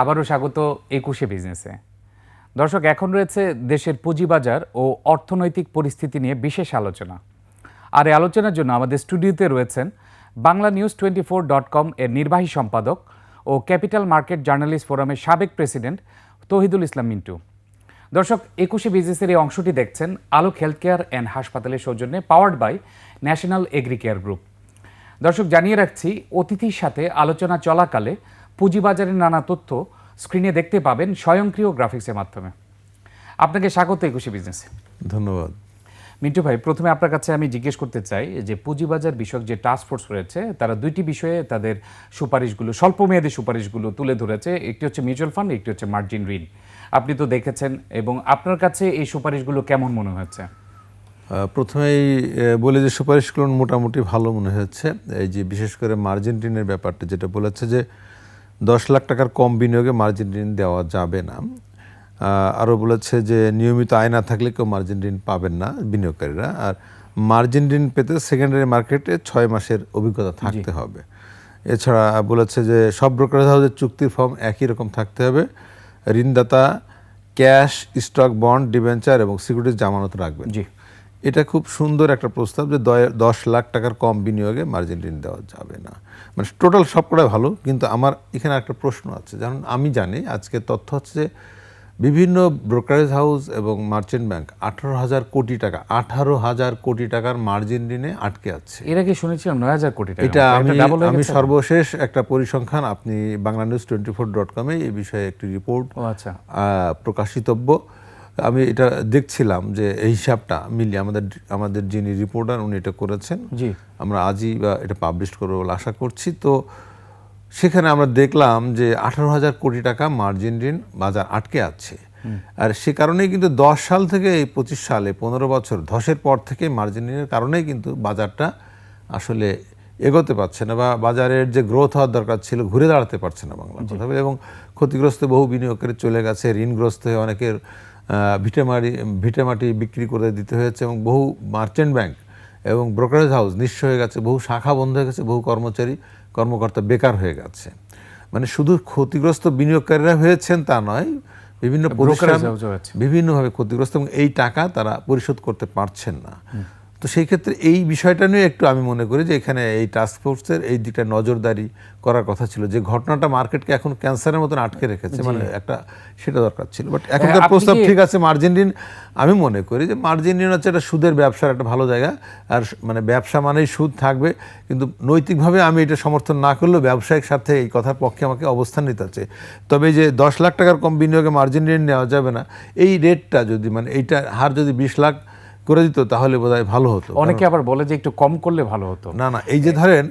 আবারও স্বাগত একুশে বিজনেসে দর্শক, এখন রয়েছে দেশের পুঁজিবাজার ও অর্থনৈতিক পরিস্থিতি নিয়ে বিশেষ আলোচনা। আর এই আলোচনার জন্য আমাদের স্টুডিওতে রয়েছেন Bangla news twenty four dot com এর নির্বাহী সম্পাদক ও ক্যাপিটাল মার্কেট জার্নালিস্ট ফোরামের সাবেক প্রেসিডেন্ট তহিদুল ইসলাম মিন্টু। দর্শক, একুশে বিজনেসের এই অংশটি দেখছেন আলোক হেলথ কেয়ার অ্যান্ড হাসপাতালের সৌজন্যে powered by national agri care group দর্শক, জানিয়ে রাখছি, অতিথির সাথে আলোচনা চলাকালে পুঁজিবাজারের নানা তথ্য স্ক্রিনে দেখতে পাবেন স্বয়ংক্রিয় গ্রাফিক্সের মাধ্যমে। আপনাকে স্বাগত একুশে বিজনেসে। ধন্যবাদ। মিন্টু ভাই প্রথমে আপনার কাছে আমি জিজ্ঞেস করতে চাই যে পুঁজিবাজার বিষয়ক যে টাস্ক ফোর্স রয়েছে তারা দুইটি বিষয়ে তাদের সুপারিশগুলো স্বল্পমেয়াদী সুপারিশগুলো তুলে ধরেছে। একটি হচ্ছে মিউচুয়াল ফান্ড একটি হচ্ছে মার্জিন ঋণ। আপনি তো দেখেছেন এবং আপনার কাছে এই সুপারিশগুলো কেমন মনে হয়েছে? প্রথমেই বলে যে সুপারিশগুলো মোটামুটি ভালো মনে হচ্ছে এই যে বিশেষ করে মার্জিন ঋণের ব্যাপারটা যেটা বলেছে যে দশ লাখ টাকার কম বিনিয়োগে মার্জিন ঋণ দেওয়া যাবে না। আরও বলেছে যে নিয়মিত আয় না থাকলে কেউ মার্জিন ঋণ পাবেন না বিনিয়োগকারীরা। আর মার্জিন ঋণ পেতে সেকেন্ডারি মার্কেটে ছয় মাসের অভিজ্ঞতা থাকতে হবে। এছাড়া বলেছে যে সব ব্রোকারেজ হাউসের চুক্তির ফর্ম একই রকম থাকতে হবে। ঋণদাতা ক্যাশ স্টক বন্ড ডিবেঞ্চার এবং সিকিউরিটিজ জামানত রাখবেন। জি। এটা খুব সুন্দর একটা প্রস্তাব যে দশ লাখ টাকার কম বিনিয়োগে মার্জিন ঋণ দেওয়া যাবে না। মানে টোটাল সবকটাই ভালো কিন্তু আমার এখানে একটা প্রশ্ন আছে। যেমন আমি জানি আজকে তথ্য হচ্ছে বিভিন্ন ব্রোকারেজ হাউস এবং মার্চেন্ট ব্যাংক আঠারো হাজার কোটি টাকা আঠারো হাজার কোটি টাকার মার্জিন ঋণে আটকে আছে। এর আগে শুনেছিলাম নয় হাজার কোটি টাকা। এটা আমি আমি সর্বশেষ একটা পরিসংখ্যান আপনি Bangla news twenty four dot কমে এই বিষয়ে একটি রিপোর্ট আচ্ছা। প্রকাশিতব্য। আমি এটা দেখছিলাম যে এই হিসাবটা মিলিয়ে আমাদের আমাদের যিনি রিপোর্টার উনি এটা করেছেন। জি। আমরা আজই বা এটা পাবলিশ করব বলে আশা করছি। তো সেখানে আমরা দেখলাম যে আঠারো হাজার কোটি টাকা মার্জিন ঋণ বাজার আটকে আছে। আর সে কারণেই কিন্তু দশ সাল থেকে এই পঁচিশ সালে পনেরো বছর ধসের পর থেকে মার্জিন ঋণের কারণেই কিন্তু বাজারটা আসলে এগোতে পারছে না বা বাজারের যে গ্রোথ হওয়ার দরকার ছিল ঘুরে দাঁড়াতে পারছে না বাংলা এবং ক্ষতিগ্রস্ত বহু বিনিয়োগকারী চলে গেছে ঋণগ্রস্ত হয়ে অনেকের ভিটেমারি ভিটেমাটি বিক্রি করে দিতে হয়েছে এবং বহু মার্চেন্ট ব্যাংক এবং ব্রোকারেজ হাউস নিঃস্ব হয়ে গেছে বহু শাখা বন্ধ হয়ে গেছে বহু কর্মচারী কর্মকর্তা বেকার হয়ে গেছে। মানে শুধু ক্ষতিগ্রস্ত বিনিয়োগকারীরা হয়েছেন তা নয় বিভিন্ন আছে। বিভিন্নভাবে ক্ষতিগ্রস্ত এবং এই টাকা তারা পরিশোধ করতে পারছেন না। তো সেই ক্ষেত্রে এই বিষয়টা নিয়ে একটু আমি মনে করি যে এখানে এই টাস্ক ফোর্সের এই দিকটা নজরদারি করার কথা ছিল। যে ঘটনাটা মার্কেটকে এখন ক্যান্সারের মতন আটকে রেখেছে মানে একটা সেটা দরকার ছিল। বাট এখনকার হ্যাঁ, প্রস্তাব ঠিক আছে মার্জিন ঋণ আমি মনে করি যে মার্জিন ঋণ হচ্ছে একটা সুদের ব্যবসার একটা ভালো জায়গা। আর মানে ব্যবসা মানেই সুদ থাকবে। কিন্তু নৈতিকভাবে আমি এটা সমর্থন না করলেও ব্যবসায়িক স্বার্থে এই কথার পক্ষে আমাকে অবস্থান নিতে আছে তবে যে দশ লাখ টাকার কম বিনিয়োগে মার্জিন ঋণ নেওয়া যাবে না এই রেটটা যদি মানে এইটা হার যদি বিশ লাখ করে দিত তাহলে বোধহয় ভালো হতো। অনেকে আবার বলে যে একটু কম করলে ভালো হতো। না না এই যে ধরেন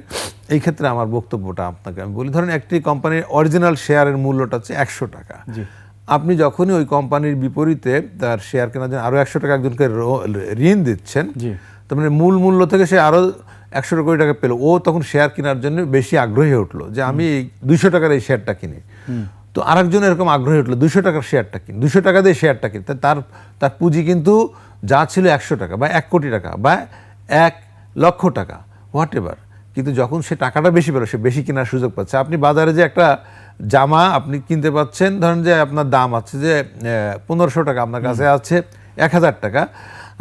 এই ক্ষেত্রে আমার বক্তব্যটা আপনাকে আমি বলি। ধরেন একটি কোম্পানির অরিজিনাল শেয়ারের মূল্যটা হচ্ছে একশো টাকা। আপনি যখনই ওই কোম্পানির বিপরীতে তার শেয়ার কেনার জন্য আরও একশো টাকা একজনকে ঋণ দিচ্ছেন তার মানে মূল মূল্য থেকে সে আরও একশো কোটি টাকা পেল। ও তখন শেয়ার কেনার জন্য বেশি আগ্রহী উঠল যে আমি দুইশো টাকার এই শেয়ারটা কিনি। তো আরেকজন এরকম আগ্রহী উঠল দুশো টাকার শেয়ারটা কিন দুশো টাকা দিয়ে শেয়ারটা কিনি। তার তার পুঁজি কিন্তু যা ছিল একশো টাকা বা এক কোটি টাকা বা এক লক্ষ টাকা হোয়াট এভার। কিন্তু যখন সে টাকাটা বেশি পেল সে বেশি কেনার সুযোগ পাচ্ছে। আপনি বাজারে যে একটা জামা আপনি কিনতে পাচ্ছেন ধরেন যে আপনার দাম আছে যে পনেরোশো টাকা আপনার কাছে আছে এক হাজার টাকা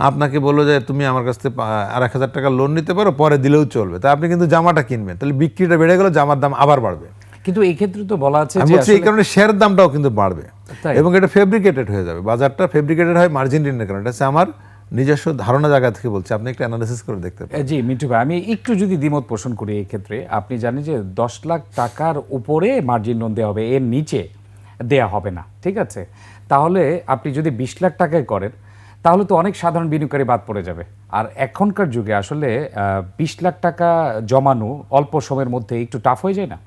আপনাকে বলল যে তুমি আমার কাছ থেকে আর এক হাজার টাকা লোন নিতে পারো পরে দিলেও চলবে। তা আপনি কিন্তু জামাটা কিনবেন তাহলে বিক্রিটা বেড়ে গেলে জামার দাম আবার বাড়বে। কিন্তু এই ক্ষেত্রে তো বলা আছে যে বলছি এই কারণে শেয়ারের দামটাও কিন্তু বাড়বে। এবং এটা ফেব্রিকেটেড হয়ে যাবে। বাজারটা ফেব্রিকেটেড হয় মার্জিন ঋণের কারণে। এটা আমার নিজস্ব ধারণা জায়গা থেকে বলছি। আপনি একটু অ্যানালিসিস করে দেখতে পারেন। জি মিন্টু ভাই আমি একটু যদি দ্বিমত পোষণ করি এই ক্ষেত্রে আপনি জানেন যে দশ লাখ টাকার উপরে মার্জিন লোন দেওয়া হবে এর নিচে দেয়া হবে না ঠিক আছে? তাহলে আপনি যদি বিশ লাখ টাকায় করেন তাহলে তো অনেক সাধারণ বিনিয়োগকারী বাদ পড়ে যাবে। আর এখনকার যুগে আসলে বিশ লাখ টাকা জমানো অল্প সময়ের মধ্যে একটু টাফ হয়ে যায় না?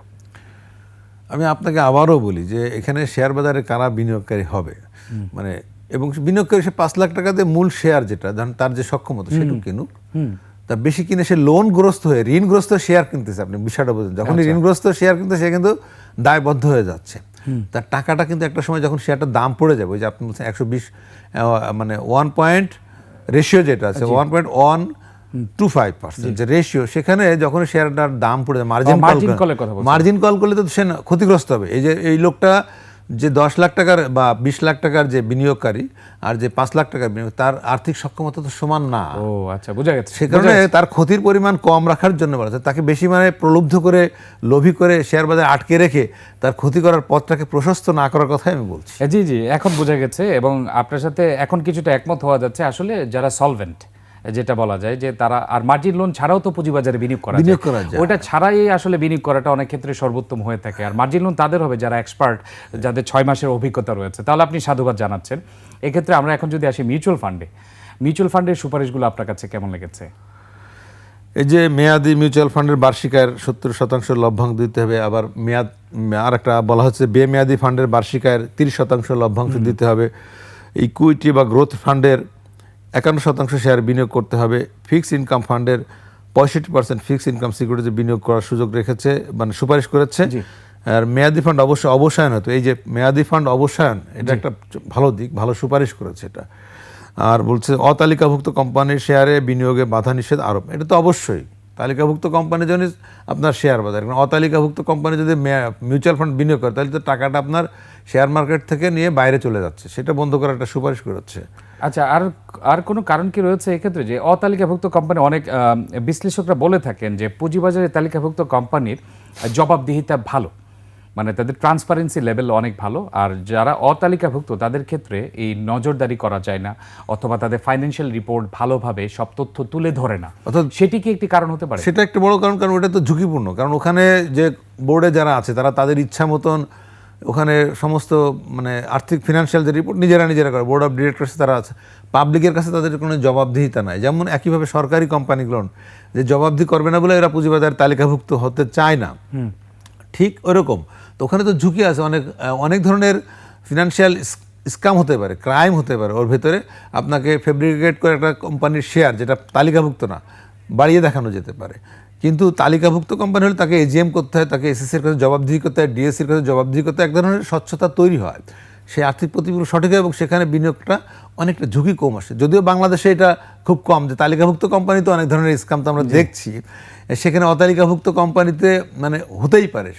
আমি আপনাকে আবারও বলি যে এখানে শেয়ার বাজারে কারা বিনিয়োগকারী হবে? মানে এবং বিনিয়োগকারী সে পাঁচ লাখ টাকা দিয়ে মূল শেয়ার যেটা ধরেন তার যে সক্ষমতা সেটুকু কিনুক তা বেশি কিনে সে লোনগ্রস্ত হয়ে ঋণগ্রস্ত শেয়ার কিনতেছে আপনি বিষয়টা বোঝেন যখনই ঋণগ্রস্ত শেয়ার কিনতে সে কিন্তু দায়বদ্ধ হয়ে যাচ্ছে। তার টাকাটা কিন্তু একটা সময় যখন শেয়ারটার দাম পড়ে যাবে ওই যে আপনি বলছেন একশো বিশ মানে ওয়ান পয়েন্ট রেশিও যেটা আছে one point one two five percent যে রেশিও সেখানে যখন শেয়ারটার দাম পড়ে যায় মার্জিন এর কথা মার্জিন কল করলে তো সে ক্ষতিগ্রস্ত হবে। এই যে এই লোকটা যে দশ লাখ টাকার বা বিশ লাখ টাকার যে বিনিয়োগকারী আর যে পাঁচ লাখ টাকার বিনিয়োগ তার আর্থিক সক্ষমতা তো সমান না। ও আচ্ছা বোঝা গেছে সে কারণে তার ক্ষতির পরিমাণ কম রাখার জন্য বলা তাকে বেশি মানে প্রলুব্ধ করে লোভী করে শেয়ার বাজারে আটকে রেখে তার ক্ষতি করার পথটাকে প্রশস্ত না করার কথাই আমি বলছি। জি জি এখন বোঝা গেছে এবং আপনার সাথে এখন কিছুটা একমত হওয়া যাচ্ছে। আসলে যারা সলভেন্ট যেটা বলা যায় যে তারা আর মার্জিন লোন ছাড়াও তো পুঁজিবাজারে বিনিয়োগ করা বিনিয়োগ করা যায়। ওটা ছাড়াই আসলে বিনিয়োগ করাটা অনেক ক্ষেত্রে সর্বোত্তম হয়ে থাকে। আর মার্জিন লোন তাদের হবে যারা এক্সপার্ট যাদের ছয় মাসের অভিজ্ঞতা রয়েছে। তাহলে আপনি সাধুবাদ জানাচ্ছেন। এক্ষেত্রে আমরা এখন যদি আসি মিউচুয়াল ফান্ডে মিউচুয়াল ফান্ডের সুপারিশগুলো আপনার কাছে কেমন লেগেছে? এই যে মেয়াদি মিউচুয়াল ফান্ডের বার্ষিক আয়ের সত্তর শতাংশ লভ্যাংশ দিতে হবে আবার মেয়াদ আর একটা বলা হচ্ছে বেমেয়াদি ফান্ডের বার্ষিক আয়ের তিরিশ শতাংশ লভ্যাংশ দিতে হবে। ইকুইটি বা গ্রোথ ফান্ডের একান্ন শতাংশ শেয়ার বিনিয়োগ করতে হবে। ফিক্সড ইনকাম ফান্ডের পঁয়ষট্টি পার্সেন্ট ফিক্সড ইনকাম সিকিউরিটিতে বিনিয়োগ করার সুযোগ রেখেছে মানে সুপারিশ করেছে। আর মেয়াদি ফান্ড অবশ্যই অবসায়ন হতো। এই যে মেয়াদি ফান্ড অবসায়ন এটা একটা ভালো দিক ভালো সুপারিশ করেছে এটা। আর বলছে অতালিকাভুক্ত কোম্পানির শেয়ারে বিনিয়োগে বাধা নিষেধ আরোপ। এটা তো অবশ্যই। তালিকাভুক্ত কোম্পানির জন্য আপনার শেয়ার বাজার কারণ অতালিকাভুক্ত কোম্পানি যদি মিউচুয়াল ফান্ড বিনিয়োগ করে তাহলে তো টাকাটা আপনার শেয়ার মার্কেট থেকে নিয়ে বাইরে চলে যাচ্ছে। সেটা বন্ধ করার একটা সুপারিশ করেছে। আচ্ছা আর আর কোনো কারণ কি রয়েছে এক্ষেত্রে যে অতালিকাভুক্ত কোম্পানি অনেক বিশ্লেষকরা বলে থাকেন যে পুঁজিবাজারে তালিকাভুক্ত কোম্পানির জবাবদিহিতা ভালো। মানে তাদের ট্রান্সপারেন্সি লেভেল অনেক ভালো। আর যারা অতালিকাভুক্ত তাদের ক্ষেত্রে এই নজরদারি করা যায় না অথবা তাদের ফাইন্যান্সিয়াল রিপোর্ট ভালোভাবে সব তথ্য তুলে ধরে না। অর্থাৎ সেটি কি একটি কারণ হতে পারে? সেটা একটা বড় কারণ কারণ ওটা তো ঝুঁকিপূর্ণ। কারণ ওখানে যে বোর্ডে যারা আছে তারা তাদের ইচ্ছা মতন ওখানে সমস্ত মানে আর্থিক ফিনান্সিয়াল যে রিপোর্ট নিজেরা নিজেরা করে বোর্ড অফ ডিরেক্টরস তারা আছে। পাবলিকের কাছে তাদের কোনো জবাবদিহিতা নাই। যেমন একইভাবে সরকারি কোম্পানিগুলো যে জবাবদিহি করবে না বলে এরা পুঁজিবাজার তালিকাভুক্ত হতে চায় না। ঠিক ওরকম। তো ওখানে তো ঝুঁকি আছে অনেক অনেক ধরনের ফিনান্সিয়াল স্কাম হতে পারে ক্রাইম হতে পারে। ওর ভেতরে আপনাকে ফেব্রিকেট করে একটা কোম্পানির শেয়ার যেটা তালিকাভুক্ত না বাড়িয়ে দেখানো যেতে পারে। কিন্তু তালিকাভুক্ত কোম্পানি হলে তাকে এজিএম করতে হয় তাকে এসএসসির কাছে জবাবদিহি করতে হয় ডিএসসির কাছে জবাবদিহি করতে হয় এক ধরনের স্বচ্ছতা তৈরি হয়। সেই আর্থিক প্রতিফলন সঠিক হয় এবং সেখানে বিনিয়োগটা অনেকটা ঝুঁকি কম আসে। যদিও বাংলাদেশে এটা খুব কম যে তালিকাভুক্ত কোম্পানি তো অনেক ধরনের স্কাম তো আমরা দেখছি। সেখানে অতালিকাভুক্ত কোম্পানিতে মানে হতেই পারে।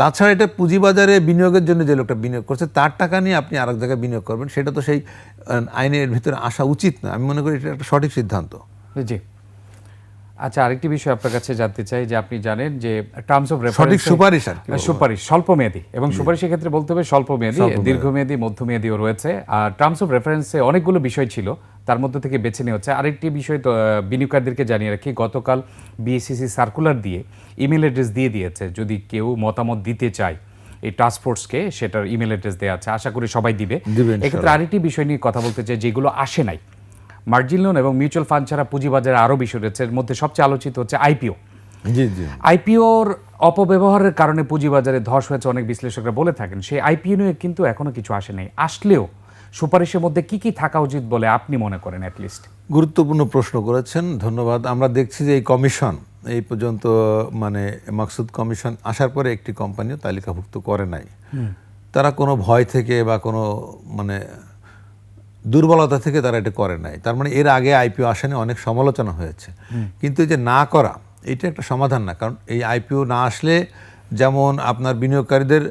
তাছাড়া এটা পুঁজিবাজারে বিনিয়োগের জন্য যে লোকটা বিনিয়োগ করছে তার টাকা নিয়ে আপনি আরেক জায়গায় বিনিয়োগ করবেন সেটা তো সেই আইনের ভিতরে আসা উচিত না। আমি মনে করি এটা একটা সঠিক সিদ্ধান্ত। জি। আচ্ছা আরেকটি বিষয় আপনার কাছে জানতে চাই যে আপনি জানেন যে টার্মস অফ সঠিক সুপারিশ আর। সুপারিশ স্বল্পমেয়াদী। এবং সুপারিশের ক্ষেত্রে বলতে হবে স্বল্পমেয়াদী দীর্ঘমেয়াদী মধ্যমেয়াদীও রয়েছে। আর টার্মস অফ রেফারেন্সে অনেকগুলো বিষয় ছিল তার মধ্যে থেকে বেছে নেওয়া হচ্ছে। আরেকটি বিষয় তো বিনিয়োগকারীদেরকে জানিয়ে রাখি গতকাল বিএসসিসি সার্কুলার দিয়ে ইমেল অ্যাড্রেস দিয়ে দিয়েছে। যদি কেউ মতামত দিতে চায় এই টাস্কফোর্সকে সেটার ইমেল অ্যাড্রেস দেওয়া আছে। আশা করি সবাই দিবে। এক্ষেত্রে আরেকটি বিষয় নিয়ে কথা বলতে চাই যেগুলো আসে নাই। মার্জিন লোন এবং মিউচুয়াল ফান্ড ছাড়া পুঁজিবাজারে আরও বিষয় রয়েছে এর মধ্যে সবচেয়ে আলোচিত হচ্ছে আইপিও। জি জি। আইপিওর অপব্যবহারের কারণে পুঁজিবাজারে ধস হয়েছে অনেক বিশ্লেষকরা বলে থাকেন। সেই আইপিও নিয়ে কিন্তু এখনও কিছু আসে নাই। আসলেও সুপারিশের মধ্যে কি কি থাকা উচিত বলে আপনি মনে করেন অ্যাটলিস্ট গুরুত্বপূর্ণ প্রশ্ন করেছেন ধন্যবাদ। আমরা দেখছি যে এই কমিশন এই পর্যন্ত মানে মাকসুদ কমিশন আসার পরে একটি কোম্পানিও তালিকাভুক্ত করে নাই। তারা কোনো ভয় থেকে বা কোনো মানে দুর্বলতা থেকে তারা এটা করে নাই। তার মানে এর আগে আইপিও আসেনি অনেক সমালোচনা হয়েছে। কিন্তু এই যে না করা এটা একটা সমাধান না। কারণ এই আইপিও না আসলে যেমন আপনার বিনিয়োগকারীদের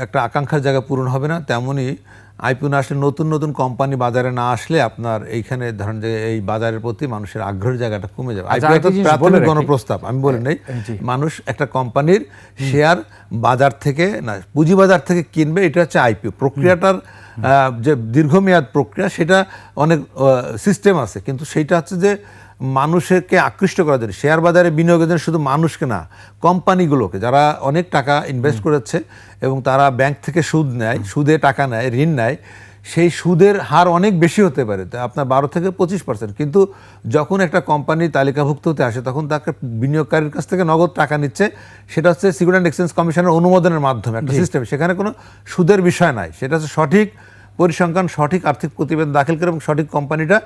একটা আকাঙ্ক্ষার জায়গা পূরণ হবে না তেমনি আইপিও না আসলে নতুন নতুন কোম্পানি বাজারে না আসলে আপনার এইখানে ধরেন যে এই বাজারের প্রতি মানুষের আগ্রহের জায়গাটা কমে যাবে। বলে প্রাথমিক গণপ্রস্তাব আমি বলে নেই। মানুষ একটা কোম্পানির শেয়ার বাজার থেকে না পুঁজিবাজার থেকে কিনবে এটা হচ্ছে আইপিও প্রক্রিয়াটার যে দীর্ঘমেয়াদ প্রক্রিয়া সেটা অনেক সিস্টেম আছে। কিন্তু সেটা হচ্ছে যে মানুষকে আকৃষ্ট করার জন্য শেয়ার বাজারে বিনিয়োগের জন্য শুধু মানুষকে না কোম্পানিগুলোকে যারা অনেক টাকা ইনভেস্ট করেছে এবং তারা ব্যাংক থেকে সুদ নেয় সুদে টাকা নেয় ঋণ নেয় সেই সুদের হার অনেক বেশি হতে পারে তা আপনার বারো থেকে পঁচিশ পার্সেন্ট কিন্তু যখন একটা কোম্পানি তালিকাভুক্ত হতে আসে তখন তাকে বিনিয়োগকারীর কাছ থেকে নগদ টাকা নিচ্ছে সেটা হচ্ছে সিকিউরিটি অ্যান্ড এক্সচেঞ্জ কমিশনের অনুমোদনের মাধ্যমে একটা সিস্টেম সেখানে কোনো সুদের বিষয় নাই সেটা হচ্ছে সঠিক পরিসংখ্যান সঠিক আর্থিক প্রতিবেদন দাখিল করে এবং সঠিক কোম্পানিটা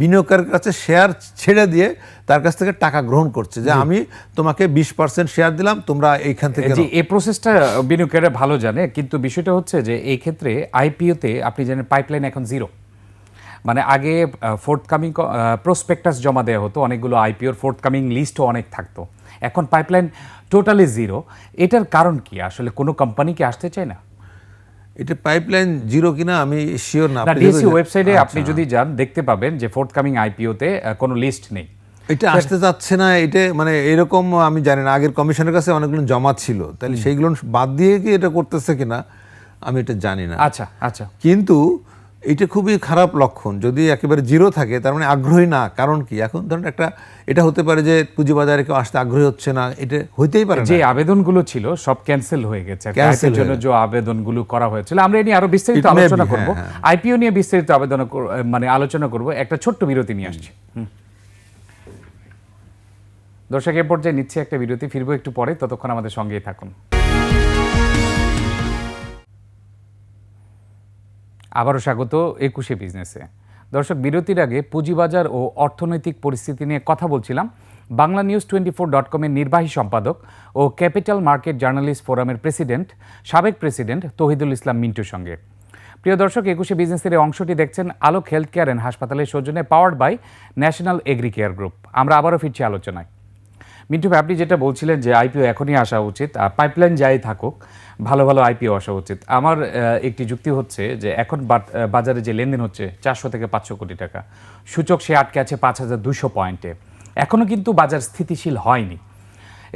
বিনিয়োগকারীর কাছে শেয়ার ছেড়ে দিয়ে তার কাছ থেকে টাকা গ্রহণ করছে। যে আমি তোমাকে বিশ পার্সেন্ট শেয়ার দিলাম তোমরা এইখান থেকে জি এই প্রসেসটা বিনিয়োগকারীরা ভালো জানে কিন্তু বিষয়টা হচ্ছে যে এই ক্ষেত্রে আইপিওতে আপনি জানেন পাইপলাইন এখন জিরো মানে আগে ফোর্থ কামিং প্রসপেক্টাস জমা দেওয়া হতো অনেকগুলো আইপিওর ফোর্থ কামিং লিস্টও অনেক থাকতো। এখন পাইপলাইন টোটালি জিরো এটার কারণ কি? আসলে কোনো কোম্পানি কি আসতে চায় না? এটা পাইপলাইন জিরো কিনা আমি শিওর না ডিএসসি ওয়েবসাইটে আচ্ছা। আপনি যদি যান দেখতে পাবেন যে ফোর্থকামিং আইপিওতে কোনো লিস্ট নেই। এটা আসতে যাচ্ছে না এটা মানে এরকম আমি জানি না আগের কমিশনের কাছে অনেকগুলো জমা ছিল। তাহলে সেইগুলো বাদ দিয়ে কি এটা করতেছে কিনা আমি এটা জানি না। আচ্ছা আচ্ছা। কিন্তু এটা খুবই খারাপ লক্ষণ। যদি একেবারে জিরো থাকে তার মানে আগ্রহী না কারণ কি? এখন ধরুন একটা এটা হতে পারে যে পুঁজিবাজারে কেউ আসতে আগ্রহী হচ্ছে না এটা হইতেই পারে যে আবেদনগুলো ছিল সব ক্যান্সেল হয়ে গেছে। র জন্য যে আবেদনগুলো করা হয়েছিল আমরা এই নিয়ে আরও বিস্তারিত আলোচনা করব। হ্যাঁ, আইপিও নিয়ে বিস্তারিত আবেদন মানে আলোচনা করব। একটা ছোট্ট বিরতি নিয়ে আসছি। দর্শক এ পর্যায়ে নিচ্ছে একটা বিরতি ফিরবো একটু পরে ততক্ষণ আমাদের সঙ্গেই থাকুন। আবারও স্বাগত একুশে বিজনেসে। দর্শক, বিরতির আগে পুঁজিবাজার ও অর্থনৈতিক পরিস্থিতি নিয়ে কথা বলছিলাম Bangla news twenty four dot কমের নির্বাহী সম্পাদক ও ক্যাপিটাল মার্কেট জার্নালিস্ট ফোরামের প্রেসিডেন্ট, সাবেক প্রেসিডেন্ট তহিদুল ইসলাম মিন্টুর সঙ্গে। প্রিয় দর্শক, একুশে বিজনেসের এই অংশটি দেখছেন আলোক হেলথ কেয়ার অ্যান্ড হাসপাতালের সৌজন্যে powered by national agri care group. আমরা আবারও ফিরছি আলোচনায়। মিন্টু ভাই, আপনি যেটা বলছিলেন যে আইপিও এখনই আসা উচিত আর পাইপলাইন যাই থাকুক ভালো ভালো আইপিও আসা উচিত। আমার একটি যুক্তি হচ্ছে যে এখন বাজারে যে লেনদেন হচ্ছে চারশো থেকে পাঁচশো কোটি টাকা সূচক সে আটকে আছে পাঁচ হাজার দুশো পয়েন্টে। এখনও কিন্তু বাজার স্থিতিশীল হয়নি।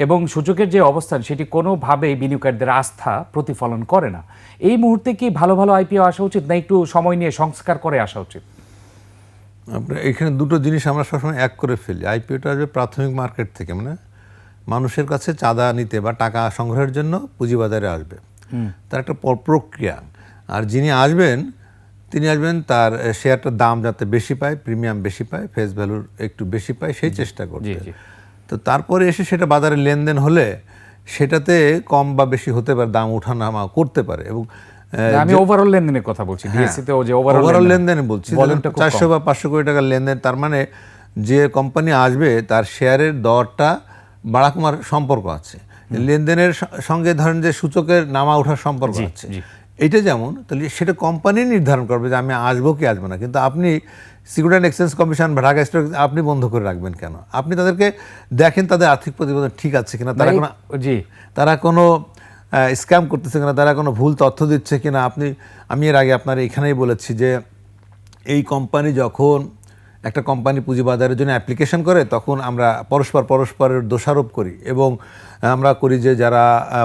এবং সূচকের যে অবস্থান সেটি কোনোভাবেই বিনিয়োগকারীদের আস্থা প্রতিফলন করে না। এই মুহূর্তে কি ভালো ভালো আইপিও আসা উচিত না একটু সময় নিয়ে সংস্কার করে আসা উচিত? আপনার এখানে দুটো জিনিস আমরা সবসময় এক করে ফেলি। আইপিওটা আসবে প্রাথমিক মার্কেট থেকে মানে মানুষের কাছে চাঁদা নিতে বা টাকা সংগ্রহের জন্য পুঁজিবাজারে আসবে। তার একটা প্রক্রিয়া। আর যিনি আসবেন তিনি আসবেন তার শেয়ারটার দাম যাতে বেশি পায় প্রিমিয়াম বেশি পায় ফেস ভ্যালুর একটু বেশি পায় সেই চেষ্টা করতে জি। তো তারপরে এসে সেটা বাজারে লেনদেন হলে সেটাতে কম বা বেশি হতে পারে দাম ওঠানামা করতে পারে। এবং আমি ওভারঅল লেনদেনের কথা বলছি তে যে ওভারঅল ওভারঅল লেনদেনে। বলছি চারশো বা পাঁচশো কোটি টাকার লেনদেন তার মানে যে কোম্পানি আসবে তার শেয়ারের দরটা বাড়া কমার সম্পর্ক আছে। লেনদেনের সঙ্গে ধরেন যে সূচকের নামা ওঠার সম্পর্ক আছে। এটা যেমন তাহলে সেটা কোম্পানি নির্ধারণ করবে যে আমি আসব কি আসব না। কিন্তু আপনি সিকিউরিটি অ্যান্ড এক্সচেঞ্জ কমিশন বা ঢাকা স্টক আপনি বন্ধ করে রাখবেন কেন? আপনি তাদেরকে দেখেন তাদের আর্থিক প্রতিবেদন ঠিক আছে কিনা তারা কোনো জি। তারা কোনো স্ক্যাম করতেছে কিনা, তারা কোনো ভুল তথ্য দিচ্ছে কিনা, আপনি, আমি এর আগে আপনার এখানেই বলেছি যে, এই কোম্পানি যখন একটা কোম্পানি পুঁজিবাজারের জন্য অ্যাপ্লিকেশন করে, তখন আমরা পরস্পর পরস্পরের দোষারোপ করি এবং আমরা করি যে যারা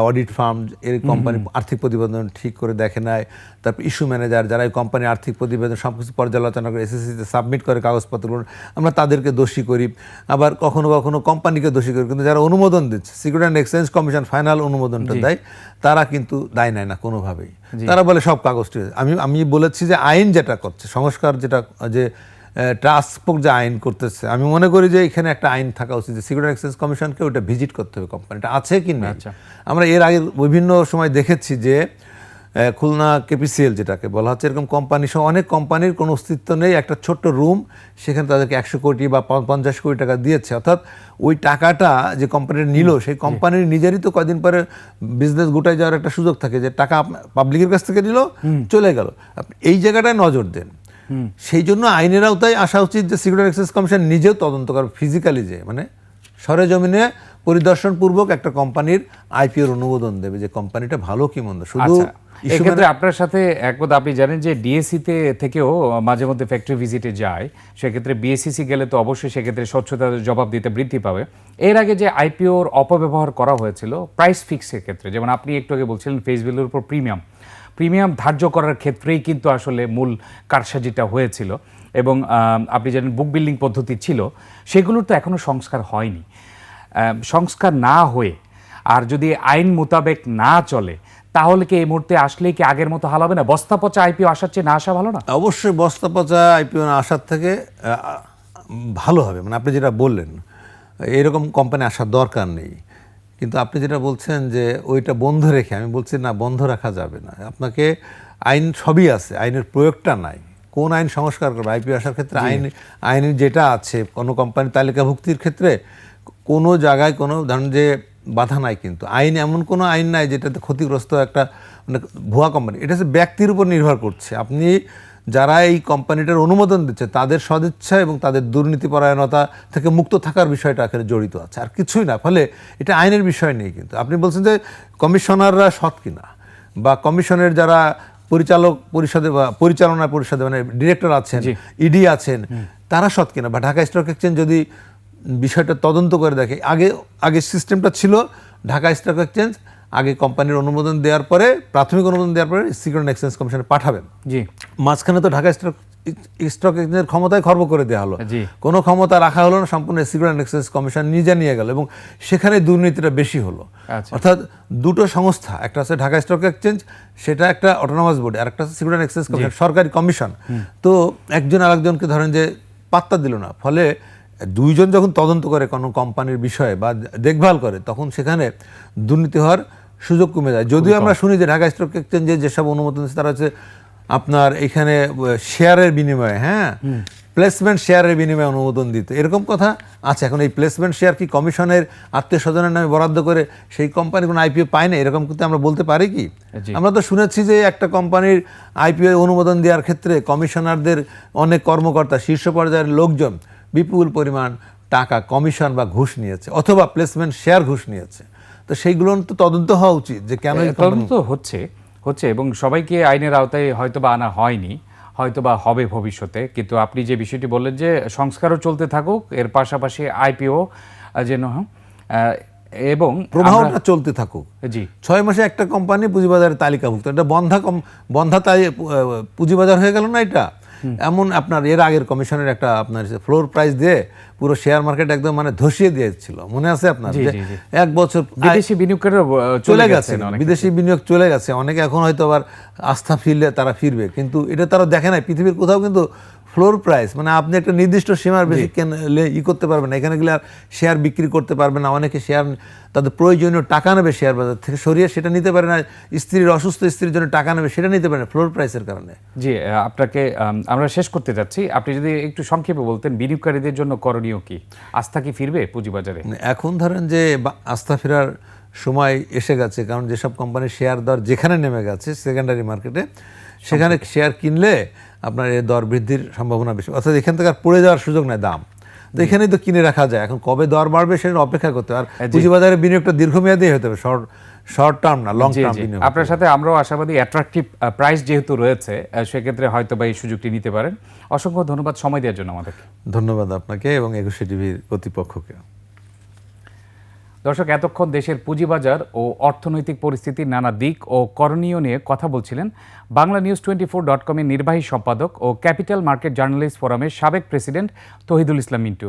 অডিট ফার্ম এর কোম্পানি আর্থিক প্রতিবেদন ঠিক করে দেখে নেয়। তারপর ইস্যু ম্যানেজার যারা এই কোম্পানির আর্থিক প্রতিবেদন সব কিছু পর্যালোচনা করে এসএসসিতে সাবমিট করে কাগজপত্রগুলো আমরা তাদেরকে দোষী করি। আবার কখনো কখনো কোম্পানিকে দোষী করি। কিন্তু যারা অনুমোদন দিচ্ছে security and exchange commission final অনুমোদনটা দেয় তারা কিন্তু দায় নেয় না কোনোভাবেই। তারা বলে সব কাগজটি আমি আমি বলেছি যে আইন যেটা করছে সংস্কার যেটা যে ট্রান্সপোর্ট যে আইন করতেছে আমি মনে করি যে এখানে একটা আইন থাকা উচিত যে সিকিউরিটি এক্সচেঞ্জ কমিশনকে ওটা ভিজিট করতে হবে কোম্পানিটা আছে কি না আচ্ছা। আমরা এর আগে বিভিন্ন সময় দেখেছি যে খুলনা কেপিসিএল যেটাকে বলা হচ্ছে এরকম কোম্পানি সহ অনেক কোম্পানির কোনো অস্তিত্ব নেই। একটা ছোট্ট রুম সেখানে তাদেরকে একশো কোটি বা পঞ্চাশ কোটি টাকা দিয়েছে। অর্থাৎ ওই টাকাটা যে কোম্পানির নিল সেই কোম্পানির নিজেরই তো কয়দিন পরে বিজনেস গোটায় যাওয়ার একটা সুযোগ থাকে যে টাকা পাবলিকের কাছ থেকে নিল চলে গেল। আপনি এই জায়গাটায় নজর দেন। সেই জন্য আইনের আওতায় আসা উচিত যে সিকিউরিটি এক্সচেঞ্জ কমিশন নিজেও তদন্ত করে ফিজিক্যালি যে মানে সরেজমিনে পরিদর্শন পূর্বক একটা কোম্পানির আইপিওর অনুমোদন দেবে যে কোম্পানিটা ভালো কি মন্দ। শুধু আচ্ছা এক্ষেত্রে আপনার সাথে একমত। আপনি জানেন যে ডিএসসি তে থেকেও মাঝে মধ্যে ফ্যাক্টরি ভিজিটে যায় সেক্ষেত্রে বিএসসিসি গেলে তো অবশ্যই সেক্ষেত্রে স্বচ্ছতার জবাব দিতে বৃদ্ধি পাবে। এর আগে যে আইপিওর অপব্যবহার করা হয়েছিল প্রাইস ফিক্সের ক্ষেত্রে যেমন আপনি একটু আগে বলছিলেন ফেস ভ্যালুর উপর প্রিমিয়াম প্রিমিয়াম ধার্য করার ক্ষেত্রেই কিন্তু আসলে মূল কারসাজিটা হয়েছিল। এবং আপনি জানেন বুক বিল্ডিং পদ্ধতি ছিল, সেগুলোর তো এখনও সংস্কার হয়নি। সংস্কার না হয়ে আর যদি আইন মোতাবেক না চলে, তাহলে কি এই মুহূর্তে আসলেই কি আগের মতো হাল হবে না? বস্তা পচা আইপিও আসার চেয়ে না আসা ভালো না? অবশ্যই বস্তা পচা আইপিও না আসার থেকে ভালো হবে। মানে আপনি যেটা বললেন, এরকম কোম্পানি আসার দরকার নেই। কিন্তু আপনি যেটা বলছেন যে ওইটা বন্ধ রেখে আমি বলছি না বন্ধ রাখা যাবে না। আপনাকে আইন সবই আছে আইনের প্রয়োগটা নাই। কোন আইন সংস্কার করবে? আইপিও আসার ক্ষেত্রে আইন আইনের যেটা আছে কোনো কোম্পানি তালিকাভুক্তির ক্ষেত্রে কোনো জায়গায় কোনো ধরেন যে বাধা নাই কিন্তু। আইন এমন কোনো আইন নাই যেটাতে ক্ষতিগ্রস্ত একটা মানে ভুয়া কোম্পানি। এটা হচ্ছে ব্যক্তির উপর নির্ভর করছে। আপনি যারা এই কোম্পানিটার অনুমোদন দিচ্ছে তাদের সদিচ্ছা এবং তাদের দুর্নীতিপরায়ণতা থেকে মুক্ত থাকার বিষয়টা এখানে জড়িত আছে। আর কিছুই না ফলে এটা আইনের বিষয় নেই কিন্তু। আপনি বলছেন যে কমিশনাররা সৎ কিনা? বা কমিশনের যারা পরিচালক পরিষদে বা পরিচালনা পরিষদে মানে ডিরেক্টর আছেন ইডি আছেন তারা সৎ কিনা? বা ঢাকা স্টক এক্সচেঞ্জ যদি বিষয়টা তদন্ত করে দেখে আগে আগে সিস্টেমটা ছিল ঢাকা স্টক এক্সচেঞ্জ আগে কোম্পানির অনুমোদন দেওয়ার পরে প্রাথমিক অনুমোদন দেওয়ার পরে সিকিউরিটি এক্সচেঞ্জ কমিশনে পাঠাবেন। জি। মাঝখানে তো ঢাকা স্টক স্টক এক্সচেঞ্জের ক্ষমতায় খর্ব করে দেওয়া হলো। কোনো ক্ষমতা রাখা হলো না সম্পূর্ণ সিকিউরিটি এক্সচেঞ্জ কমিশন নিজে নিয়ে গেল এবং সেখানে দুর্নীতিটা বেশি হলো। আচ্ছা। অর্থাৎ দুটো সংস্থা একটা আছে ঢাকা স্টক এক্সচেঞ্জ সেটা একটা অটোনমাস বোর্ড আর একটা আছে সিকিউরিটি এক্সচেঞ্জ কমিশন সরকারি কমিশন তো একজন আরেকজনকে ধরেন যে পাত্তা দিল না ফলে দুইজন যখন তদন্ত করে কোনো কোম্পানির বিষয়ে বা দেখভাল করে তখন সেখানে দুর্নীতি হওয়ার সুযোগ কমে যায়। যদিও আমরা শুনি যে ঢাকা স্টক এক্সচেঞ্জে যেসব অনুমোদন তারা হচ্ছে আপনার এখানে শেয়ারের বিনিময়ে হ্যাঁ? প্লেসমেন্ট শেয়ারের বিনিময়ে অনুমোদন দিতে। এরকম কথা আছে। এখন এই প্লেসমেন্ট শেয়ার কি কমিশনের আত্মীয় স্বজনের নামে বরাদ্দ করে সেই কোম্পানি কোনো আইপিও পায় না? এরকম কিন্তু আমরা বলতে পারি কি? আমরা তো শুনেছি যে একটা কোম্পানির আইপিও অনুমোদন দেওয়ার ক্ষেত্রে কমিশনারদের অনেক কর্মকর্তা শীর্ষ পর্যায়ের লোকজন বিপুল পরিমাণ টাকা কমিশন বা ঘুষ নিয়েছে অথবা প্লেসমেন্ট শেয়ার ঘুষ নিয়েছে। তো সেইগুলো তো তদন্ত হওয়া উচিত যে কেন তদন্ত হচ্ছে হচ্ছে এবং সবাইকে আইনের আওতায় হয়তো বা আনা হয়নি হয়তো বা হবে ভবিষ্যতে। কিন্তু আপনি যে বিষয়টি বললেন যে সংস্কারও চলতে থাকুক এর পাশাপাশি আইপিও যেন এবং প্রবাহটা চলতে থাকুক। জি। ছয় মাসে একটা কোম্পানি পুঁজিবাজারে তালিকাভুক্ত। এটা বন্ধা কম বন্ধা তাই পুঁজিবাজার হয়ে গেল না এটা? এমন আপনার এর আগের কমিশনের একটা আপনার ফ্লোর প্রাইস দিয়ে পুরো শেয়ার মার্কেট একদম মানে ধসিয়ে দিয়েছিল। মনে আছে আপনার। এক বছর বিদেশি বিনিয়োগকারীরা চলে গেছে। বিদেশি বিনিয়োগ চলে গেছে। অনেকে এখন হয়তো আবার আস্থা ফিরলে তারা ফিরবে। কিন্তু এটা তারা দেখে নাই। পৃথিবীর কোথাও কিন্তু ফ্লোর প্রাইস মানে আপনি একটা নির্দিষ্ট সীমার বেশি কেন ই করতে পারবেন না। এখানে গেলে আর শেয়ার বিক্রি করতে পারবে না। অনেকে শেয়ার তাদের প্রয়োজনীয় টাকা নেবে শেয়ার বাজার থেকে। সরিয়ে সেটা নিতে পারে না। স্ত্রীর অসুস্থ স্ত্রীর জন্য টাকা নেবে সেটা নিতে পারে না ফ্লোর প্রাইসের কারণে। জি আপনাকে আমরা শেষ করতে যাচ্ছি। আপনি যদি একটু সংক্ষেপে বলতেন বিনিয়োগকারীদের জন্য করণীয় কি? আস্থা কি ফিরবে পুঁজিবাজারে? মানে এখন ধরেন যে আস্থা ফেরার সময় এসে গেছে। কারণ যেসব কোম্পানির শেয়ার দর যেখানে নেমে গেছে সেকেন্ডারি মার্কেটে সেখানে শেয়ার কিনলে আপনার এর দর বৃদ্ধির সম্ভাবনা বেশি। অর্থাৎ এখান থেকে আর পড়ে যাওয়ার সুযোগ নেই দাম। তো এখানেই তো কিনে রাখা যায়। এখন কবে দর বাড়বে সেটা অপেক্ষা করতে। আর পুঁজিবাজারে বিনিয়োগটা দীর্ঘমেয়াদী হতে হবে শর্ট শর্ট টার্ম না লং টার্ম বিনিয়োগ আপনার সাথে আমরাও আশাবাদী অ্যাট্রাকটিভ প্রাইস যেহেতু রয়েছে সেক্ষেত্রে হয়তো বা এই সুযোগটি নিতে পারেন। অসংখ্য ধন্যবাদ সময় দেওয়ার জন্য আমাদেরকে। ধন্যবাদ আপনাকে এবং একুশে টিভির কর্তৃপক্ষকে দর্শক, এতক্ষণ দেশের পুঁজিবাজার ও অর্থনৈতিক পরিস্থিতির নানা দিক ও করণীয় নিয়ে কথা বলছিলেন Bangla news twenty four dot কমের নির্বাহী সম্পাদক ও ক্যাপিটাল মার্কেট জার্নালিস্ট ফোরামের সাবেক প্রেসিডেন্ট তহিদুল ইসলাম মিন্টু।